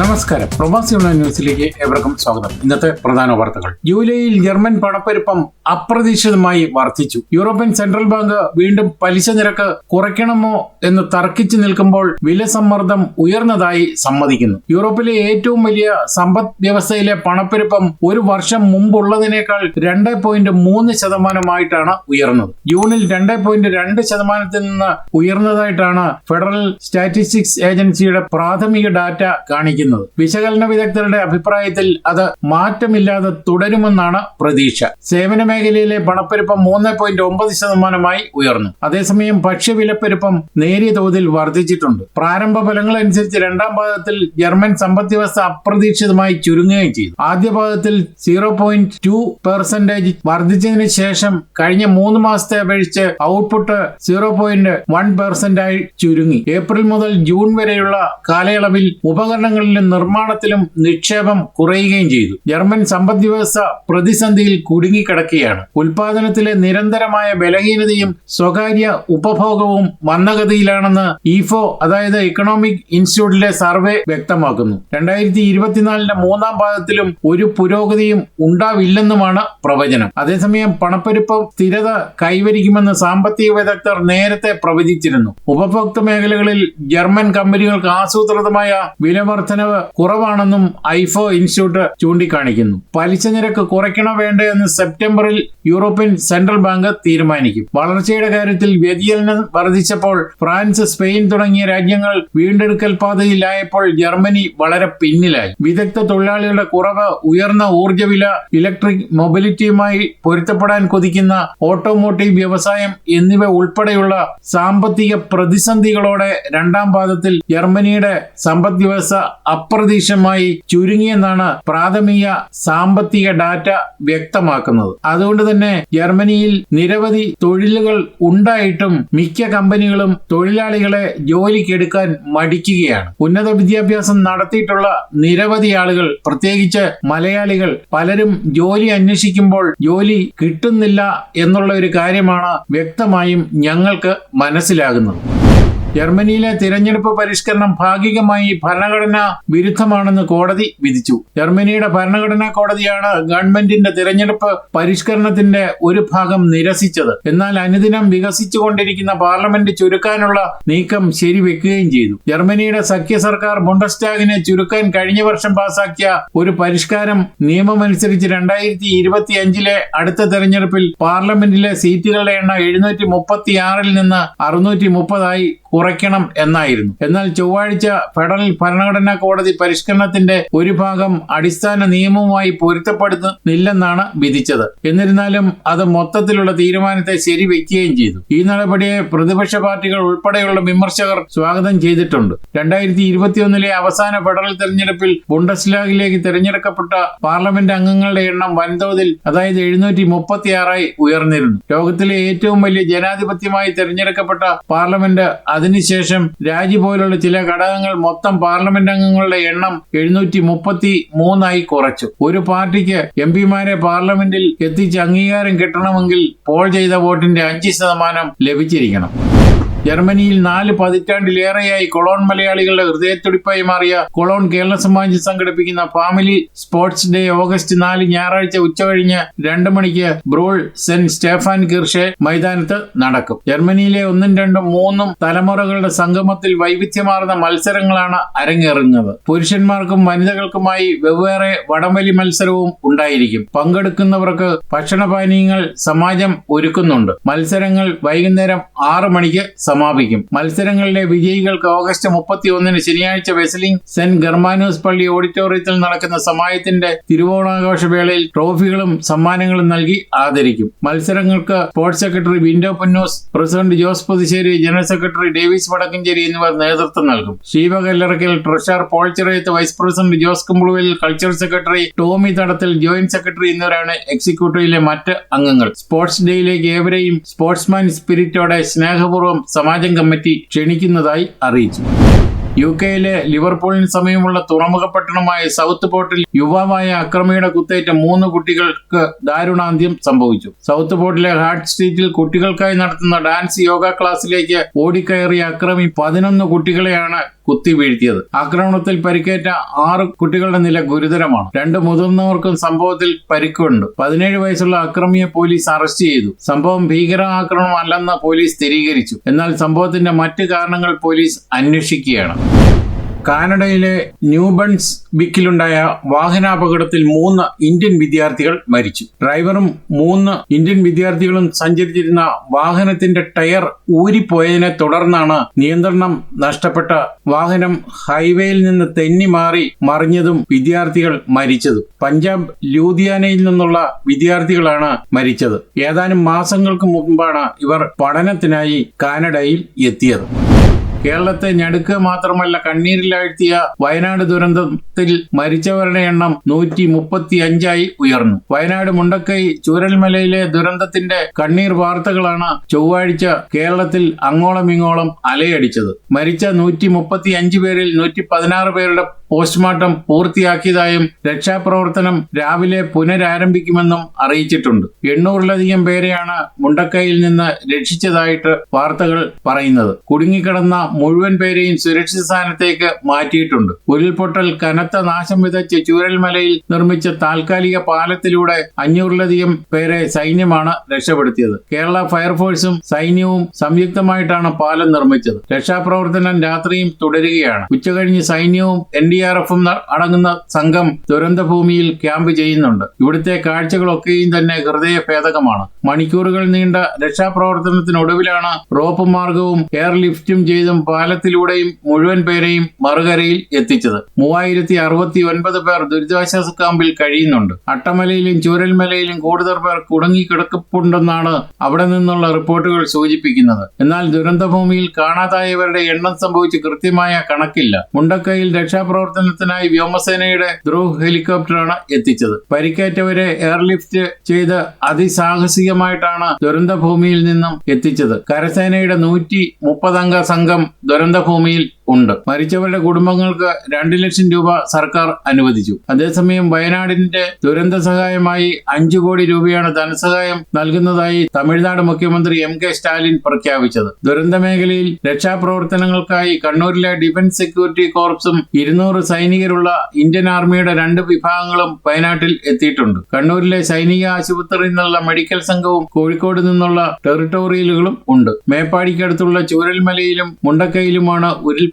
നമസ്കാരം. പ്രവാസി ഓൺലൈൻ ന്യൂസിലേക്ക് ഏവർക്കും സ്വാഗതം. ഇന്നത്തെ പ്രധാന വാർത്തകൾ. ജൂലൈയിൽ ജർമ്മൻ പണപ്പെരുപ്പം അപ്രതീക്ഷിതമായി വർദ്ധിച്ചു. യൂറോപ്യൻ സെൻട്രൽ ബാങ്ക് വീണ്ടും പലിശ നിരക്ക് കുറയ്ക്കണമോ എന്ന് തർക്കിച്ചു നിൽക്കുമ്പോൾ വില സമ്മർദ്ദം ഉയർന്നതായി സമ്മതിക്കുന്നു. യൂറോപ്പിലെ ഏറ്റവും വലിയ സമ്പദ് വ്യവസ്ഥയിലെ പണപ്പെരുപ്പം ഒരു വർഷം മുമ്പുള്ളതിനേക്കാൾ രണ്ട് പോയിന്റ് മൂന്ന് ശതമാനമായിട്ടാണ് ഉയർന്നത്. ജൂണിൽ രണ്ട് പോയിന്റ് രണ്ട് ശതമാനത്തിൽ നിന്ന് ഉയർന്നതായിട്ടാണ് ഫെഡറൽ സ്റ്റാറ്റിസ്റ്റിക്സ് ഏജൻസിയുടെ പ്രാഥമിക ഡാറ്റ കാണിക്കുന്നത്. വിശകലന വിദഗ്ധരുടെ അഭിപ്രായത്തിൽ അത് മാറ്റമില്ലാതെ തുടരുമെന്നാണ് പ്രതീക്ഷ. സേവന മേഖലയിലെ പണപ്പെരുപ്പം മൂന്ന് പോയിന്റ് ഒമ്പത് ശതമാനമായി ഉയർന്നു. അതേസമയം ഭക്ഷ്യവിലപ്പെരുപ്പം നേരിയ തോതിൽ വർദ്ധിച്ചിട്ടുണ്ട്. പ്രാരംഭ ഫലങ്ങൾ അനുസരിച്ച് രണ്ടാം പാദത്തിൽ ജർമ്മൻ സമ്പദ് വ്യവസ്ഥ അപ്രതീക്ഷിതമായി ചുരുങ്ങുകയും ചെയ്തു. ആദ്യ പാദത്തിൽ സീറോ പോയിന്റ് ടു പെർസെന്റേജ് വർദ്ധിച്ചതിന് ശേഷം കഴിഞ്ഞ മൂന്ന് മാസത്തെ അപേക്ഷിച്ച് ഔട്ട്പുട്ട് സീറോ പോയിന്റ് വൺ പെർസെന്റായി ചുരുങ്ങി. ഏപ്രിൽ മുതൽ ജൂൺ വരെയുള്ള കാലയളവിൽ ഉപകരണങ്ങളിലും നിർമ്മാണത്തിലും നിക്ഷേപം കുറയുകയും ചെയ്തു. ജർമ്മൻ സമ്പദ് വ്യവസ്ഥ പ്രതിസന്ധിയിൽ കുടുങ്ങിക്കിടക്കുകയാണ്. ഉൽപാദനത്തിലെ നിരന്തരമായ ബലഹീനതയും സ്വകാര്യ ഉപഭോഗവും മന്ദഗതിയിലാണെന്ന് ഇഫോ അതായത് ഇക്കണോമിക് ഇൻസ്റ്റിറ്റ്യൂട്ടിലെ സർവേ വ്യക്തമാക്കുന്നു. രണ്ടായിരത്തി ഇരുപത്തിനാലിന്റെ മൂന്നാം പാദത്തിലും ഒരു പുരോഗതിയും ഉണ്ടാവില്ലെന്നുമാണ് പ്രവചനം. അതേസമയം പണപ്പെരുപ്പം സ്ഥിരത കൈവരിക്കുമെന്ന് സാമ്പത്തിക വിദഗ്ധർ നേരത്തെ പ്രവചിച്ചിരുന്നു. ഉപഭോക്തൃ മേഖലകളിൽ ജർമ്മൻ കമ്പനികൾക്ക് ആസൂത്രിതമായ വിലവർദ്ധനവ് കുറവാണെന്നും ഐഫോ ഇൻസ്റ്റിറ്റ്യൂട്ട് ചൂണ്ടിക്കാണിക്കുന്നു. പലിശ നിരക്ക് കുറയ്ക്കണോ വേണ്ടോ എന്ന് സെപ്റ്റംബറിൽ യൂറോപ്യൻ സെൻട്രൽ ബാങ്ക് തീരുമാനിക്കും. വളർച്ചയുടെ കാര്യത്തിൽ വ്യതിചലനം വർദ്ധിച്ചപ്പോൾ ഫ്രാൻസ് സ്പെയിൻ തുടങ്ങിയ രാജ്യങ്ങൾ വീണ്ടെടുക്കൽ പാതയിലായപ്പോൾ ജർമ്മനി വളരെ പിന്നിലായി. വിദഗ്ധ തൊഴിലാളികളുടെ കുറവ് ഉയർന്ന ഊർജ വില ഇലക്ട്രിക് മൊബിലിറ്റിയുമായി പൊരുത്തപ്പെടാൻ കൊതിക്കുന്ന ഓട്ടോമോട്ടീവ് വ്യവസായം എന്നിവ ഉൾപ്പെടെയുള്ള സാമ്പത്തിക പ്രതിസന്ധികളോടെ രണ്ടാം പാദത്തിൽ ജർമ്മനിയുടെ സമ്പദ് വ്യവസ്ഥ അപ്രതീക്ഷിതമായി ചുരുങ്ങിയെന്നാണ് പ്രാഥമിക സാമ്പത്തിക ഡാറ്റ വ്യക്തമാക്കുന്നത്. അതുകൊണ്ട് തന്നെ ജർമ്മനിയിൽ നിരവധി തൊഴിലുകൾ ഉണ്ടായിട്ടും മിക്ക കമ്പനികളും തൊഴിലാളികളെ ജോലിക്കെടുക്കാൻ മടിക്കുകയാണ്. ഉന്നത വിദ്യാഭ്യാസം നടത്തിയിട്ടുള്ള നിരവധി ആളുകൾ പ്രത്യേകിച്ച് മലയാളികൾ പലരും ജോലി അന്വേഷിക്കുമ്പോൾ ജോലി കിട്ടുന്നില്ല എന്നുള്ള ഒരു കാര്യമാണ് വ്യക്തമായും ഞങ്ങൾക്ക് മനസ്സിലാകുന്നത്. ജർമ്മനിയിലെ തിരഞ്ഞെടുപ്പ് പരിഷ്കരണം ഭാഗികമായി ഭരണഘടനാ വിരുദ്ധമാണെന്ന് കോടതി വിധിച്ചു. ജർമ്മനിയുടെ ഭരണഘടനാ കോടതിയാണ് ഗവൺമെന്റിന്റെ തിരഞ്ഞെടുപ്പ് പരിഷ്കരണത്തിന്റെ ഒരു ഭാഗം നിരസിച്ചത്. എന്നാൽ അനുദിനം വികസിച്ചുകൊണ്ടിരിക്കുന്ന പാർലമെന്റ് ചുരുക്കാനുള്ള നീക്കം ശരിവെക്കുകയും ചെയ്തു. ജർമ്മനിയുടെ സഖ്യ സർക്കാർ ബുണ്ടസ്റ്റാഗിനെ ചുരുക്കാൻ കഴിഞ്ഞ വർഷം പാസാക്കിയ ഒരു പരിഷ്കാരം നിയമമനുസരിച്ച് രണ്ടായിരത്തി ഇരുപത്തി അഞ്ചിലെ അടുത്ത തെരഞ്ഞെടുപ്പിൽ പാർലമെന്റിലെ സീറ്റുകളുടെ എണ്ണം എഴുന്നൂറ്റി മുപ്പത്തി ആറിൽ നിന്ന് അറുന്നൂറ്റി മുപ്പതായി കുറയ്ക്കണം എന്നായിരുന്നു. എന്നാൽ ചൊവ്വാഴ്ച ഫെഡറൽ ഭരണഘടനാ കോടതി പരിഷ്കരണത്തിന്റെ ഒരു ഭാഗം അടിസ്ഥാന നിയമവുമായി പൊരുത്തപ്പെടുന്നില്ലെന്നാണ് വിധിച്ചത്. എന്നിരുന്നാലും അത് മൊത്തത്തിലുള്ള തീരുമാനത്തെ ശരിവെക്കുകയും ചെയ്തു. ഈ നടപടിയെ പ്രതിപക്ഷ പാർട്ടികൾ ഉൾപ്പെടെയുള്ള വിമർശകർ സ്വാഗതം ചെയ്തിട്ടുണ്ട്. രണ്ടായിരത്തി ഇരുപത്തിയൊന്നിലെ അവസാന ഫെഡറൽ തെരഞ്ഞെടുപ്പിൽ ബുണ്ടസ്ലാഗിലേക്ക് തെരഞ്ഞെടുക്കപ്പെട്ട പാർലമെന്റ് അംഗങ്ങളുടെ എണ്ണം വൻതോതിൽ അതായത് എഴുന്നൂറ്റി മുപ്പത്തിയാറായി ഉയർന്നിരുന്നു. ലോകത്തിലെ ഏറ്റവും വലിയ ജനാധിപത്യമായി തെരഞ്ഞെടുക്കപ്പെട്ട പാർലമെന്റ് അതിനുശേഷം രാജി പോലുള്ള ചില ഘടകങ്ങൾ മൊത്തം പാർലമെന്റ് അംഗങ്ങളുടെ എണ്ണം എഴുന്നൂറ്റി മുപ്പത്തി മൂന്നായി കുറച്ചു. ഒരു പാർട്ടിക്ക് എം പിമാരെ പാർലമെന്റിൽ എത്തിച്ച് അംഗീകാരം കിട്ടണമെങ്കിൽ പോൾ ചെയ്ത വോട്ടിന്റെ അഞ്ച് ശതമാനം ലഭിച്ചിരിക്കണം. ജർമ്മനിയിൽ നാല് പതിറ്റാണ്ടിലേറെയായി കൊളോൺ മലയാളികളുടെ ഹൃദയത്തുടിപ്പായി മാറിയ കൊളോൺ കേരള സമാജ് സംഘടിപ്പിക്കുന്ന ഫാമിലി സ്പോർട്സ് ഡേ ഓഗസ്റ്റ് നാല് ഞായറാഴ്ച ഉച്ചകഴിഞ്ഞ് രണ്ട് മണിക്ക് ബ്രോൾ സെന്റ് സ്റ്റേഫാൻ കിർഷെ മൈതാനത്ത് നടക്കും. ജർമ്മനിയിലെ ഒന്നും രണ്ടും മൂന്നും തലമുറകളുടെ സംഗമത്തിൽ വൈവിധ്യമാർന്ന മത്സരങ്ങളാണ് അരങ്ങേറുന്നത്. പുരുഷന്മാർക്കും വനിതകൾക്കുമായി വെവ്വേറെ വടംവലി മത്സരവും ഉണ്ടായിരിക്കും. പങ്കെടുക്കുന്നവർക്ക് ഭക്ഷണപാനീയങ്ങൾ സമാജം ഒരുക്കുന്നുണ്ട്. മത്സരങ്ങൾ വൈകുന്നേരം ആറ് മണിക്ക് സമാപിക്കും. മത്സരങ്ങളിലെ വിജയികൾക്ക് ഓഗസ്റ്റ് മുപ്പത്തി ഒന്നിന് ശനിയാഴ്ച വെസ്ലിംഗ് സെന്റ് ഗർമാനൂസ് പള്ളി ഓഡിറ്റോറിയത്തിൽ നടക്കുന്ന സമായത്തിന്റെ തിരുവോണാഘോഷ വേളയിൽ ട്രോഫികളും സമ്മാനങ്ങളും നൽകി ആദരിക്കും. മത്സരങ്ങൾക്ക് sports secretary Window Punnoose president Jose Puthussery general secretary Davis Vadakkanchery എന്നിവർ നേതൃത്വം നൽകും. Treasure treasurer Paul Chirayath vice president Jose Kumbaluvil culture secretary Tomy Thadathil joint secretary എന്നിവരാണ് എക്സിക്യൂട്ടീവിലെ മറ്റ് അംഗങ്ങൾ. സ്പോർട്സ് ഡേയിലേക്ക് ഏവരെയും സ്പോർട്സ്മാൻ സ്പിരിറ്റോടെ സ്നേഹപൂർവം സമാജം കമ്മിറ്റി ക്ഷണിക്കുന്നതായി അറിയിച്ചു യു കെയിലെ ലിവർപൂളിന് സമീപമുള്ള തുറമുഖ പട്ടണമായ സൗത്ത് പോർട്ടിൽ യുവാവായ അക്രമിയുടെ കുത്തേറ്റ മൂന്ന് കുട്ടികൾക്ക് ദാരുണാന്ത്യം സംഭവിച്ചു. സൗത്ത് പോർട്ടിലെ ഹാർട്ട് സ്ട്രീറ്റിൽ കുട്ടികൾക്കായി നടത്തുന്ന ഡാൻസ് യോഗ ക്ലാസ്സിലേക്ക് ഓടിക്കയറിയ അക്രമി പതിനൊന്ന് കുട്ടികളെയാണ് കുത്തി വീഴ്ത്തിയത്. ആക്രമണത്തിൽ പരിക്കേറ്റ ആറ് കുട്ടികളുടെ നില ഗുരുതരമാണ്. രണ്ട് മുതിർന്നവർക്കും സംഭവത്തിൽ പരിക്കുണ്ട്. പതിനേഴ് വയസ്സുള്ള അക്രമിയെ പോലീസ് അറസ്റ്റ് ചെയ്തു. സംഭവം ഭീകരാക്രമണം അല്ലെന്ന് പോലീസ് സ്ഥിരീകരിച്ചു. എന്നാൽ സംഭവത്തിന്റെ മറ്റ് കാരണങ്ങൾ പോലീസ് അന്വേഷിക്കുകയാണ്. കാനഡയിലെ ന്യൂബൺസ് ബിക്കിലുണ്ടായ വാഹനാപകടത്തിൽ മൂന്ന് ഇന്ത്യൻ വിദ്യാർത്ഥികൾ മരിച്ചു. ഡ്രൈവറും മൂന്ന് ഇന്ത്യൻ വിദ്യാർത്ഥികളും സഞ്ചരിച്ചിരുന്ന വാഹനത്തിന്റെ ടയർ ഊരിപ്പോയതിനെ തുടർന്നാണ് നിയന്ത്രണം നഷ്ടപ്പെട്ട വാഹനം ഹൈവേയിൽ നിന്ന് തെന്നി മാറി മറിഞ്ഞതും വിദ്യാർത്ഥികൾ മരിച്ചതും. പഞ്ചാബ് ലൂധിയാനയിൽ നിന്നുള്ള വിദ്യാർത്ഥികളാണ് മരിച്ചത്. ഏതാനും മാസങ്ങൾക്ക് മുമ്പാണ് ഇവർ പഠനത്തിനായി കാനഡയിൽ എത്തിയത്. കേരളത്തെ ഞടുക്ക് മാത്രമല്ല കണ്ണീരിലാഴ്ത്തിയ വയനാട് ദുരന്തത്തിൽ മരിച്ചവരുടെ എണ്ണം നൂറ്റി മുപ്പത്തി അഞ്ചായി ഉയർന്നു. വയനാട് മുണ്ടക്കൈ ചൂരൽമലയിലെ ദുരന്തത്തിന്റെ കണ്ണീർ വാർത്തകളാണ് ചൊവ്വാഴ്ച കേരളത്തിൽ അങ്ങോളം ഇങ്ങോളം അലയടിച്ചത്. മരിച്ച നൂറ്റി മുപ്പത്തി അഞ്ച് പേരിൽ നൂറ്റി പതിനാറ് പേരുടെ പോസ്റ്റ്മോർട്ടം പൂർത്തിയാക്കിയതായും രക്ഷാപ്രവർത്തനം രാവിലെ പുനരാരംഭിക്കുമെന്നും അറിയിച്ചിട്ടുണ്ട്. എണ്ണൂറിലധികം പേരെയാണ് മുണ്ടക്കൈയിൽ നിന്ന് രക്ഷിച്ചതായിട്ട് വാർത്തകൾ പറയുന്നത്. കുടുങ്ങിക്കിടന്ന മുഴുവൻ പേരെയും സുരക്ഷിത സ്ഥാനത്തേക്ക് മാറ്റിയിട്ടുണ്ട്. ഉരുൾപൊട്ടൽ കനത്ത നാശം വിതച്ച് ചൂരൽമലയിൽ നിർമ്മിച്ച താൽക്കാലിക പാലത്തിലൂടെ അഞ്ഞൂറിലധികം പേരെ സൈന്യമാണ് രക്ഷപ്പെടുത്തിയത്. കേരള ഫയർഫോഴ്സും സൈന്യവും സംയുക്തമായിട്ടാണ് പാലം നിർമ്മിച്ചത്. രക്ഷാപ്രവർത്തനം രാത്രിയും തുടരുകയാണ്. ഉച്ചകഴിഞ്ഞ് സൈന്യവും എൻ ഡി ആർ എഫും അടങ്ങുന്ന സംഘം ദുരന്തഭൂമിയിൽ ക്യാമ്പ് ചെയ്യുന്നുണ്ട്. ഇവിടുത്തെ കാഴ്ചകളൊക്കെയും തന്നെ ഹൃദയ ഭേദകമാണ് മണിക്കൂറുകൾ നീണ്ട രക്ഷാപ്രവർത്തനത്തിനൊടുവിലാണ് റോപ്പ് മാർഗവും എയർ ലിഫ്റ്റും ചെയ്തും പാലത്തിലൂടെയും മുഴുവൻ പേരെയും മറുകരയിൽ എത്തിച്ചത്. മൂവായിരത്തി അറുപത്തി ഒൻപത് പേർ ദുരിതാശ്വാസ ക്യാമ്പിൽ കഴിയുന്നുണ്ട്. അട്ടമലയിലും ചൂരൽമലയിലും കൂടുതൽ പേർ കുടുങ്ങിക്കിടക്കുന്നുണ്ടെന്നാണ് അവിടെ നിന്നുള്ള റിപ്പോർട്ടുകൾ സൂചിപ്പിക്കുന്നത്. എന്നാൽ ദുരന്തഭൂമിയിൽ കാണാതായവരുടെ എണ്ണം സംഭവിച്ച് കൃത്യമായ കണക്കില്ല. മുണ്ടക്കൈയിൽ രക്ഷാപ്രവർത്തനത്തിനായി വ്യോമസേനയുടെ ധ്രുവ് ഹെലികോപ്റ്ററാണ് എത്തിച്ചത്. പരിക്കേറ്റവരെ എയർലിഫ്റ്റ് ചെയ്ത് അതിസാഹസികമായിട്ടാണ് ദുരന്തഭൂമിയിൽ നിന്നും എത്തിച്ചത്. കരസേനയുടെ നൂറ്റി മുപ്പതംഗ സംഘം ദുരന്തഭൂമിയിൽ ഉണ്ട്. മരിച്ചവരുടെ കുടുംബങ്ങൾക്ക് രണ്ട് ലക്ഷം രൂപ സർക്കാർ അനുവദിച്ചു. അതേസമയം വയനാടിന്റെ ദുരന്ത സഹായമായി അഞ്ചു കോടി രൂപയാണ് ധനസഹായം നൽകുന്നതായി തമിഴ്നാട് മുഖ്യമന്ത്രി എം കെ സ്റ്റാലിൻ പ്രഖ്യാപിച്ചത്. ദുരന്ത മേഖലയിൽ രക്ഷാപ്രവർത്തനങ്ങൾക്കായി കണ്ണൂരിലെ ഡിഫൻസ് സെക്യൂരിറ്റി കോർപ്സും ഇരുന്നൂറ് സൈനികരുള്ള ഇന്ത്യൻ ആർമിയുടെ രണ്ട് വിഭാഗങ്ങളും വയനാട്ടിൽ എത്തിയിട്ടുണ്ട്. കണ്ണൂരിലെ സൈനിക ആശുപത്രിയിൽ നിന്നുള്ള മെഡിക്കൽ സംഘവും കോഴിക്കോട് നിന്നുള്ള ടെറിട്ടോറിയലുകളും ഉണ്ട്. മേപ്പാടിക്കടുത്തുള്ള ചൂരൽമലയിലും മുണ്ടക്കയിലുമാണ്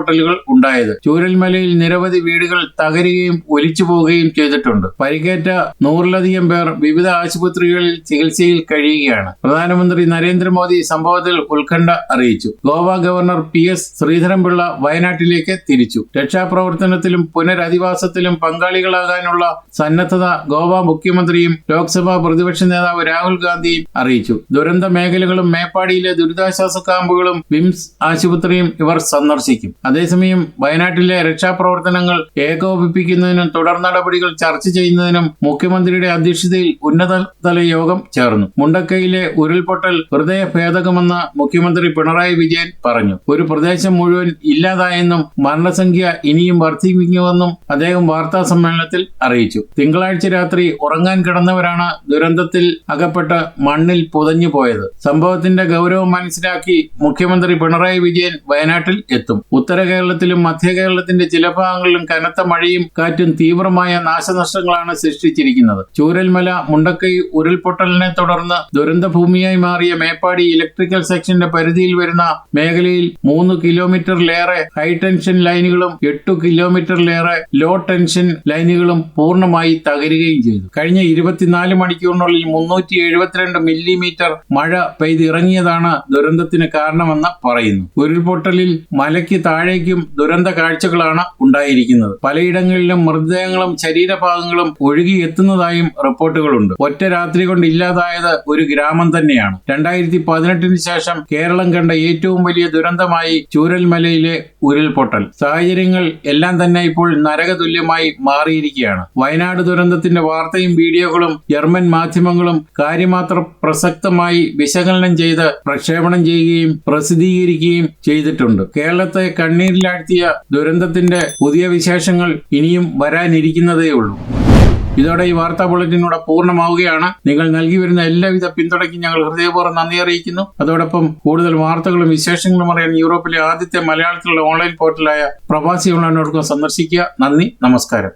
ഉരുൾപൊട്ടലുകൾ ഉണ്ടായത്. ചൂരൽമലയിൽ നിരവധി വീടുകൾ തകരുകയും ഒലിച്ചു പോവുകയും ചെയ്തിട്ടുണ്ട്. പരിക്കേറ്റ നൂറിലധികം പേർ വിവിധ ആശുപത്രികളിൽ ചികിത്സയിൽ കഴിയുകയാണ്. പ്രധാനമന്ത്രി നരേന്ദ്രമോദി സംഭവത്തിൽ ഉത്കണ്ഠ അറിയിച്ചു. Goa governor P S Sreedharan Pillai വയനാട്ടിലേക്ക് തിരിച്ചു. രക്ഷാപ്രവർത്തനത്തിലും പുനരധിവാസത്തിലും പങ്കാളികളാകാനുള്ള സന്നദ്ധത ഗോവ മുഖ്യമന്ത്രിയും ലോക്സഭാ പ്രതിപക്ഷ നേതാവ് രാഹുൽ ഗാന്ധിയും അറിയിച്ചു. ദുരന്ത മേഖലകളും മേപ്പാടിയിലെ ദുരിതാശ്വാസ ക്യാമ്പുകളും വിംസ് ആശുപത്രിയും ഇവർ സന്ദർശിക്കും. അതേസമയം വയനാട്ടിലെ രക്ഷാപ്രവർത്തനങ്ങൾ ഏകോപിപ്പിക്കുന്നതിനും തുടർ നടപടികൾ ചർച്ച ചെയ്യുന്നതിനും മുഖ്യമന്ത്രിയുടെ അധ്യക്ഷതയിൽ ഉന്നതതല യോഗം ചേർന്നു. മുണ്ടക്കയിലെ ഉരുൾപൊട്ടൽ ഹൃദയഭേദകമെന്ന് മുഖ്യമന്ത്രി പിണറായി വിജയൻ പറഞ്ഞു. ഒരു പ്രദേശം മുഴുവൻ ഇല്ലാതായെന്നും മരണസംഖ്യ ഇനിയും വർദ്ധിപ്പിക്കുമെന്നും അദ്ദേഹം വാർത്താ സമ്മേളനത്തിൽ അറിയിച്ചു. തിങ്കളാഴ്ച രാത്രി ഉറങ്ങാൻ കിടന്നവരാണ് ദുരന്തത്തിൽ അകപ്പെട്ട് മണ്ണിൽ പുതഞ്ഞു പോയത്. സംഭവത്തിന്റെ ഗൗരവം മനസ്സിലാക്കി മുഖ്യമന്ത്രി പിണറായി വിജയൻ വയനാട്ടിൽ എത്തും. ഉത്തര കേരളത്തിലും മധ്യ കേരളത്തിന്റെ ചില ഭാഗങ്ങളിലും കനത്ത മഴയും കാറ്റും തീവ്രമായ നാശനഷ്ടങ്ങളാണ് സൃഷ്ടിച്ചിരിക്കുന്നത്. ചൂരൽമല മുണ്ടക്കൈ ഉരുൾപൊട്ടലിനെ തുടർന്ന് ദുരന്തഭൂമിയായി മാറിയ മേപ്പാടി ഇലക്ട്രിക്കൽ സെക്ഷന്റെ പരിധിയിൽ വരുന്ന മേഖലയിൽ മൂന്ന് കിലോമീറ്ററിലേറെ ഹൈ ടെൻഷൻ ലൈനുകളും എട്ടു കിലോമീറ്ററിലേറെ ലോ ടെൻഷൻ ലൈനുകളും പൂർണമായി തകരുകയും ചെയ്തു. കഴിഞ്ഞ ഇരുപത്തിനാല് മണിക്കൂറിനുള്ളിൽ മുന്നൂറ്റി എഴുപത്തിരണ്ട് മില്ലിമീറ്റർ മഴ പെയ്തിറങ്ങിയതാണ് ദുരന്തത്തിന് കാരണമെന്ന് പറയുന്നു. ഉരുൾപൊട്ടലിൽ മലയ്ക്ക് താഴേക്കും ദുരന്ത കാഴ്ചകളാണ് ഉണ്ടായിരിക്കുന്നത്. പലയിടങ്ങളിലും മൃതദേഹങ്ങളും ശരീരഭാഗങ്ങളും ഒഴുകിയെത്തുന്നതായും റിപ്പോർട്ടുകളുണ്ട്. ഒറ്റ രാത്രി കൊണ്ട് ഇല്ലാതായത് ഒരു ഗ്രാമം തന്നെയാണ്. രണ്ടായിരത്തി പതിനെട്ടിന് ശേഷം കേരളം കണ്ട ഏറ്റവും വലിയ ദുരന്തമായി ചൂരൽമലയിലെ ഉരുൾപൊട്ടൽ. സാഹചര്യങ്ങൾ എല്ലാം തന്നെ ഇപ്പോൾ നരകതുല്യമായി മാറിയിരിക്കുകയാണ്. വയനാട് ദുരന്തത്തിന്റെ വാർത്തയും വീഡിയോകളും ജർമ്മൻ മാധ്യമങ്ങളും കാര്യമാത്ര പ്രസക്തമായി വിശകലനം ചെയ്ത് പ്രക്ഷേപണം ചെയ്യുകയും പ്രസിദ്ധീകരിക്കുകയും ചെയ്തിട്ടുണ്ട്. കേരളത്തെ കണ്ണീരിലാഴ്ത്തിയ ദുരന്തത്തിന്റെ പുതിയ വിശേഷങ്ങൾ ഇനിയും വരാനിരിക്കുന്നതേ ഉള്ളൂ. ഇതോടെ ഈ വാർത്താ ബുള്ളറ്റിനൂടെ പൂർണമാവുകയാണ്. നിങ്ങൾ നൽകി വരുന്ന എല്ലാവിധ പിന്തുണയ്ക്കും ഞങ്ങൾ ഹൃദയപൂർവം നന്ദി അറിയിക്കുന്നു. അതോടൊപ്പം കൂടുതൽ വാർത്തകളും വിശേഷങ്ങളും അറിയാൻ യൂറോപ്പിലെ ആദ്യത്തെ മലയാളത്തിലുള്ള ഓൺലൈൻ പോർട്ടലായ പ്രവാസി കോം സന്ദർശിക്കുക. നന്ദി നമസ്കാരം.